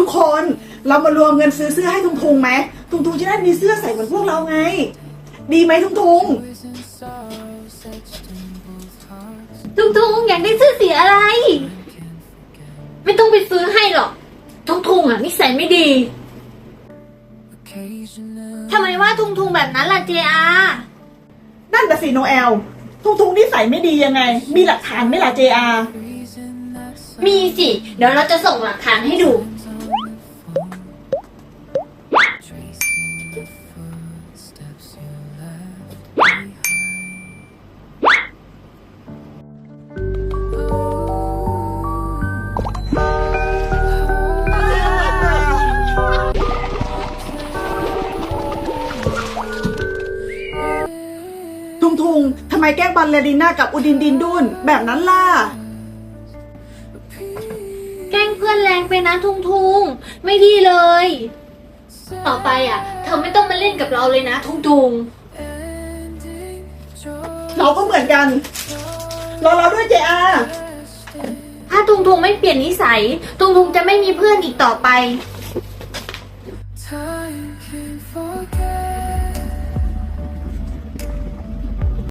ทุกคนเรามารวมเงินซื้อเสื้อให้ทุงทุงไหมทุงทุงจะได้มีเสื้อใส่เหมือนพวกเราไง ดีไหมทุงทุงทุงทุงอยากได้เสื้อสีอะไร ไม่ต้องไปซื้อให้หรอกทุงทุงอะนิสัยไม่ดีทำไมว่าทุงทุงแบบนั้นล่ะเจอานั่นแต่สิโนแอล ทุงทุงนิสัยไม่ดียังไง มีหลักฐานไหมล่ะ JR มีสิ เดี๋ยวเราจะส่งหลักฐานให้ดู ทุงทุงทำไมแกล้งบัลเลริน่ากับอุดินดินดุนแบบนั้นล่ะ แกล้งเพื่อนแรงไปนะทุงทุงไม่ดีเลย ต่อไปอะ เธอไม่ต้องมาเล่นกับเราเลยนะทุงทุงเราก็เหมือนกัน รอเราด้วย JR ถ้าทุงทุงไม่เปลี่ยนนิสัย ทุงทุงจะไม่มีเพื่อนอีกต่อไป Time can forget